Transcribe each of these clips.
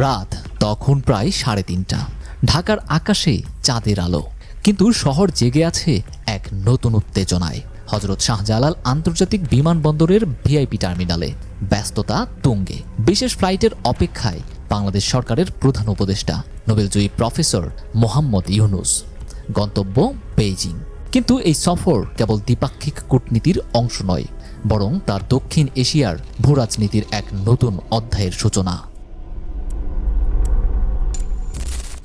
রাত তখন প্রায় সাড়ে তিনটা। ঢাকার আকাশে চাঁদের আলো। কিন্তু শহর জেগে আছে এক নতুন উত্তেজনায়। হজরত শাহজালাল আন্তর্জাতিক বিমানবন্দরের ভিআইপি টার্মিনালে। ব্যস্ততা তুঙ্গে। বিশেষ ফ্লাইটের অপেক্ষায় বাংলাদেশ সরকারের প্রধান উপদেষ্টা, নোবেলজয়ী প্রফেসর মোহাম্মদ ইউনুস। গন্তব্য বেইজিং। কিন্তু এই সফর কেবল দ্বিপাক্ষিক কূটনীতির অংশ নয়, বরং তার দক্ষিণ এশিয়ার ভূরাজনীতির এক নতুন অধ্যায়ের সূচনা।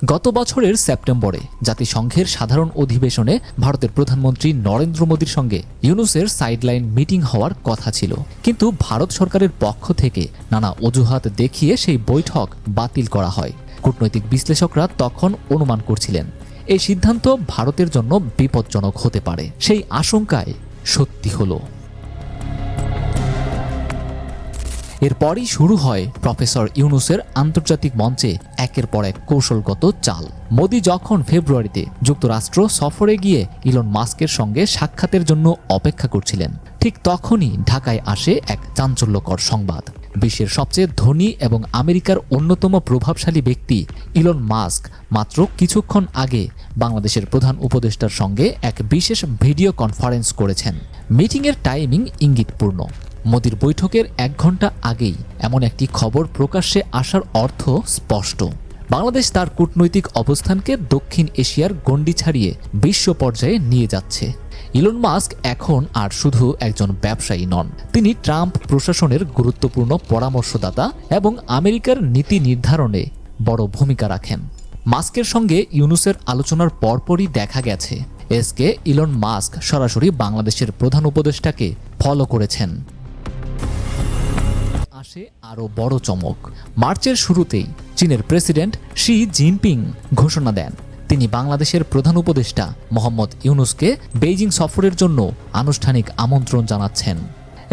গত বছরের সেপ্টেম্বরে জাতিসংঘের সাধারণ অধিবেশনে ভারতের প্রধানমন্ত্রী নরেন্দ্র মোদীর সঙ্গে ইউনুসের সাইডলাইন মিটিং হওয়ার কথা ছিল। কিন্তু ভারত সরকারের পক্ষ থেকে নানা অজুহাত দেখিয়ে সেই বৈঠক বাতিল করা হয়। কূটনৈতিক বিশ্লেষকরা তখন অনুমান করছিলেন, এই সিদ্ধান্ত ভারতের জন্য বিপজ্জনক হতে পারে। সেই আশঙ্কায় সত্যি হলো। এরপরই শুরু হয় প্রফেসর ইউনুসের আন্তর্জাতিক মঞ্চে একের পর এক কৌশলগত চাল। মোদি যখন ফেব্রুয়ারিতে যুক্তরাষ্ট্র সফরে গিয়ে ইলন মাস্কের সঙ্গে সাক্ষাতের জন্য অপেক্ষা করছিলেন, ঠিক তখনই ঢাকায় আসে এক চাঞ্চল্যকর সংবাদ। বিশ্বের সবচেয়ে ধনী এবং আমেরিকার অন্যতম প্রভাবশালী ব্যক্তি ইলন মাস্ক মাত্র কিছুক্ষণ আগে বাংলাদেশের প্রধান উপদেষ্টার সঙ্গে এক বিশেষ ভিডিও কনফারেন্স করেছেন। মিটিংয়ের টাইমিং ইঙ্গিতপূর্ণ। মোদির বৈঠকের এক ঘণ্টা আগেই এমন একটি খবর প্রকাশ্যে আসার অর্থ স্পষ্ট। বাংলাদেশ তার কূটনৈতিক অবস্থানকে দক্ষিণ এশিয়ার গণ্ডি ছাড়িয়ে বিশ্ব পর্যায়ে নিয়ে যাচ্ছে। ইলন মাস্ক এখন আর শুধু একজন ব্যবসায়ী নন, তিনি ট্রাম্প প্রশাসনের গুরুত্বপূর্ণ পরামর্শদাতা এবং আমেরিকার নীতি নির্ধারণে বড় ভূমিকা রাখেন। মাস্কের সঙ্গে ইউনুসের আলোচনার পরপরই দেখা গেছে। এসকে ইলন মাস্ক সরাসরি বাংলাদেশের প্রধান উপদেষ্টাকে ফলো করেছেন। আসে আরও বড় চমক। মার্চের শুরুতেই চীনের প্রেসিডেন্ট শি জিনপিং ঘোষণা দেন। তিনি বাংলাদেশের প্রধান উপদেষ্টা মোহাম্মদ ইউনুসকে বেইজিং সফরের জন্য আনুষ্ঠানিক আমন্ত্রণ জানাচ্ছেন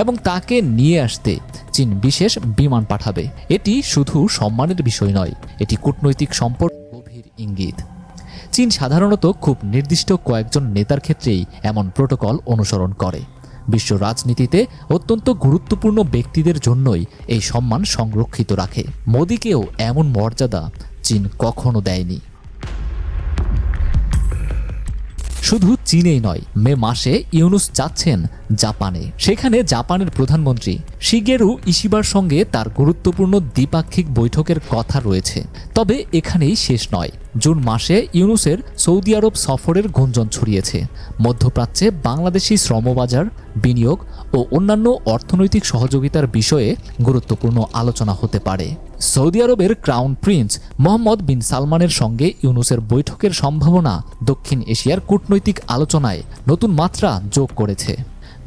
এবং তাকে নিয়ে আসতে চীন বিশেষ বিমান পাঠাবে। এটি শুধু সম্মানের বিষয় নয়, এটি কূটনৈতিক সম্পর্ক গভীর ইঙ্গিত। চীন সাধারণত খুব নির্দিষ্ট কয়েকজন নেতার ক্ষেত্রেই এমন প্রোটোকল অনুসরণ করে। বিশ্ব রাজনীতিতে অত্যন্ত গুরুত্বপূর্ণ ব্যক্তিদের জন্যই এই সম্মান সংরক্ষিত রাখে। মোদীকেও এমন মর্যাদা চীন কখনো দেয়নি। শুধু চীনেই নয়, মে মাসে ইউনুস যাচ্ছেন জাপানে। সেখানে জাপানের প্রধানমন্ত্রী শিগেরু ইশিবার সঙ্গে তার গুরুত্বপূর্ণ দ্বিপাক্ষিক বৈঠকের কথা রয়েছে। তবে এখানেই শেষ নয়। জুন মাসে ইউনুসের সৌদি আরব সফরের গুঞ্জন ছড়িয়েছে। মধ্যপ্রাচ্যে বাংলাদেশি শ্রমবাজার বিনিয়োগ ও অন্যান্য অর্থনৈতিক সহযোগিতার বিষয়ে গুরুত্বপূর্ণ আলোচনা হতে পারে। সৌদি আরবের ক্রাউন প্রিন্স মোহাম্মদ বিন সালমানের সঙ্গে ইউনুসের বৈঠকের সম্ভাবনা দক্ষিণ এশিয়ার কূটনৈতিক আলোচনায় নতুন মাত্রা যোগ করেছে।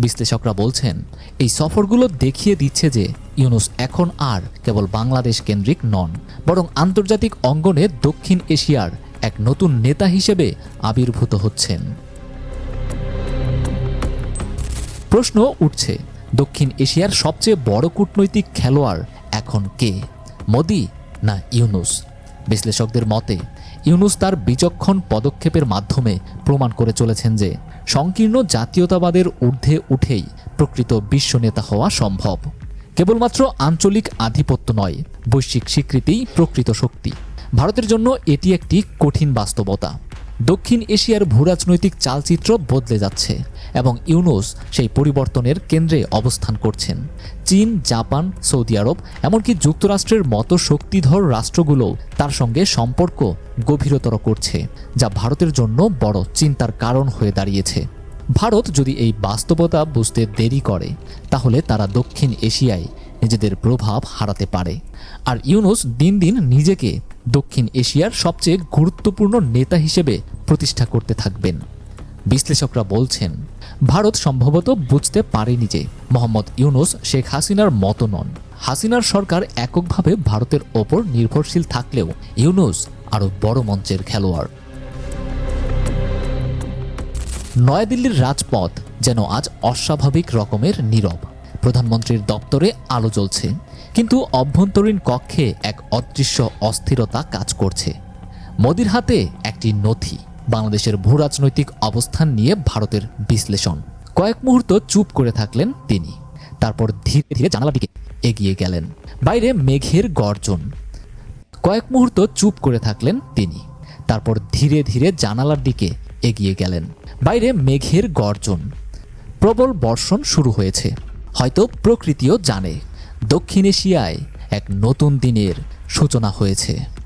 বিশ্লেষকরা বলছেন, এই সফরগুলো দেখিয়ে দিচ্ছে যে ইউনুস এখন আর কেবল বাংলাদেশ কেন্দ্রিক নন, বরং আন্তর্জাতিক অঙ্গনে দক্ষিণ এশিয়ার এক নতুন নেতা হিসেবে আবির্ভূত হচ্ছেন। প্রশ্ন উঠছে, দক্ষিণ এশিয়ার সবচেয়ে বড় কূটনৈতিক খেলোয়াড় এখন কে, মোদি না ইউনুস? বিশ্লেষকদের মতে ইউনুস তার বিচক্ষণ পদক্ষেপের মাধ্যমে প্রমাণ করে চলেছেন যে সংকীর্ণ জাতীয়তাবাদের ঊর্ধ্বে উঠেই প্রকৃত বিশ্ব নেতা হওয়া সম্ভব। কেবলমাত্র আঞ্চলিক আধিপত্য নয়, বৈশ্বিক স্বীকৃতিই প্রকৃত শক্তি। ভারতের জন্য এটি একটি কঠিন বাস্তবতা। দক্ষিণ এশিয়ার ভূরাজনৈতিক চালচিত্র বদলে যাচ্ছে এবং ইউনুস সেই পরিবর্তনের কেন্দ্রে অবস্থান করছেন। চীন, জাপান, সৌদি আরব এমনকি যুক্তরাষ্ট্রের মতো শক্তিধর রাষ্ট্রগুলো তার সঙ্গে সম্পর্ক গভীরতর করছে, যা ভারতের জন্য বড় চিন্তার কারণ হয়ে দাঁড়িয়েছে। ভারত যদি এই বাস্তবতা বুঝতে দেরি করে, তাহলে তারা দক্ষিণ এশিয়ায় নিজেদের প্রভাব হারাতে পারে। আর ইউনুস দিন দিন নিজেকে দক্ষিণ এশিয়ার সবচেয়ে গুরুত্বপূর্ণ নেতা হিসেবে প্রতিষ্ঠা করতে থাকবেন। বিশ্লেষকরা বলছেন, ভারত সম্ভবত বুঝতে পারেনি যে মোহাম্মদ ইউনুস শেখ হাসিনার মতো নন। হাসিনার সরকার এককভাবে ভারতের ওপর নির্ভরশীল থাকলেও ইউনুস আরও বড় মঞ্চের খেলোয়াড়। নয়াদিল্লির রাজপথ যেন আজ অস্বাভাবিক রকমের নীরব। প্রধানমন্ত্রীর দপ্তরে আলো জ্বলছে, কিন্তু অভ্যন্তরীণ কক্ষে এক অদৃশ্য অস্থিরতা কাজ করছে। মোদির হাতে একটি নথি, বাংলাদেশের ভূরাজনৈতিক অবস্থান নিয়ে ভারতের বিশ্লেষণ। কয়েক মুহূর্ত চুপ করে থাকলেন তিনি। তারপর ধীরে ধীরে জানালার দিকে এগিয়ে গেলেন। বাইরে মেঘের গর্জন। কয়েক মুহূর্ত চুপ করে থাকলেন তিনি। তারপর ধীরে ধীরে জানালার দিকে এগিয়ে গেলেন। বাইরে মেঘের গর্জন। প্রবল বর্ষণ শুরু হয়েছে। হয়তো প্রকৃতিও জানে। দক্ষিণ এশিয়ায় এক নতুন দিনের সূচনা হয়েছে।